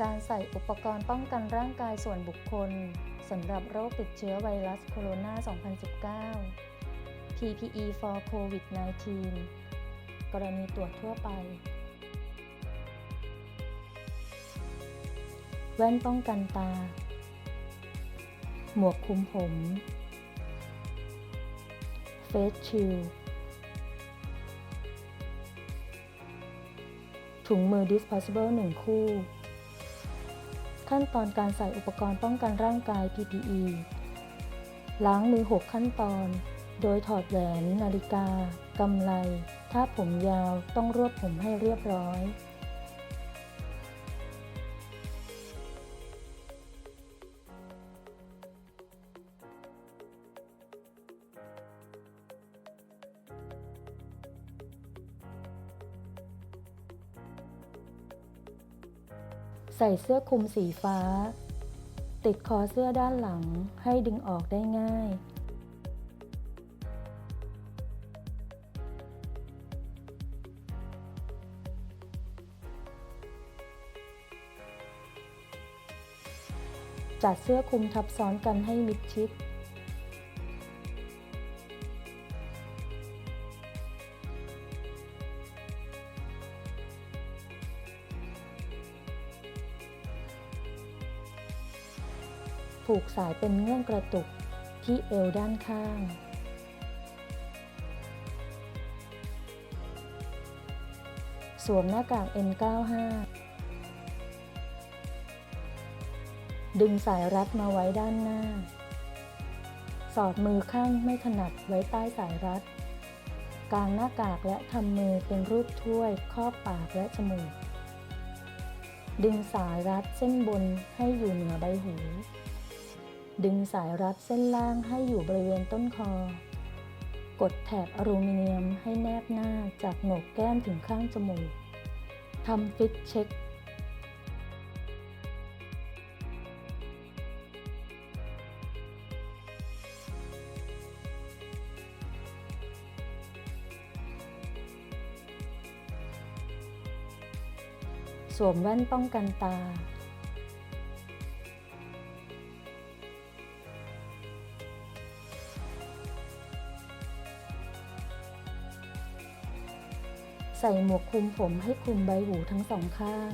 การใส่อุปกรณ์ป้องกันร่างกายส่วนบุคคลสำหรับโรคติดเชื้อไวรัสโคโรนา 2019 PPE for COVID-19 กรณีตรวจทั่วไป แว่นป้องกันตา หมวกคลุมผมเฟสชิลถุงมือ disposable 1 คู่ ขั้นตอนการใส่อุปกรณ์ป้องกันร่างกาย PPE ล้างมือ 6 ขั้นตอน โดยถอดแหวน นาฬิกา กำไล ถ้าผมยาวต้องรวบผมให้เรียบร้อย ใส่เสื้อคลุมสีฟ้า ติดคอเสื้อด้านหลังให้ดึงออกได้ง่าย จัดเสื้อคลุมทับซ้อนกันให้มิดชิด ผูกสายเป็นเงื่อนกระตุกที่เอวด้านข้าง สวมหน้ากาก N95 ดึงสายรัดมาไว้ด้านหน้า สอดมือข้างไม่ถนัดไว้ใต้สายรัด กางหน้ากากและทำมือเป็นรูปถ้วยครอบปากและจมูก ดึงสายรัดเส้นบนให้อยู่เหนือใบหู ดึงสายรัดเส้นล่างให้อยู่บริเวณต้นคอ กดแถบอลูมิเนียมให้แนบหน้าจากโหนกแก้มถึงข้างจมูกทำฟิตเช็ค สวมแว่นป้องกันตา ใส่หมวกคลุมผมให้คลุมใบหูทั้งสองข้าง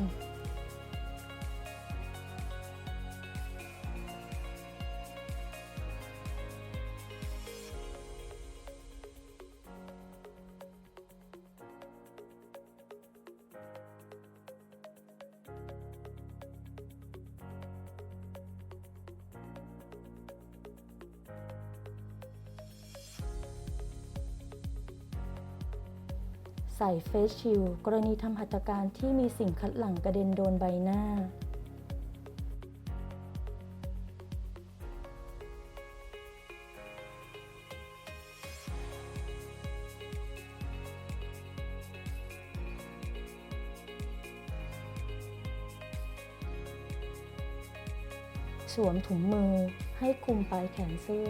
ใส่เฟสชิลกรณีทำหัตถการที่มีสิ่งคัดหลั่งกระเด็นโดนใบหน้า สวมถุงมือให้คลุมปลายแขนเสื้อ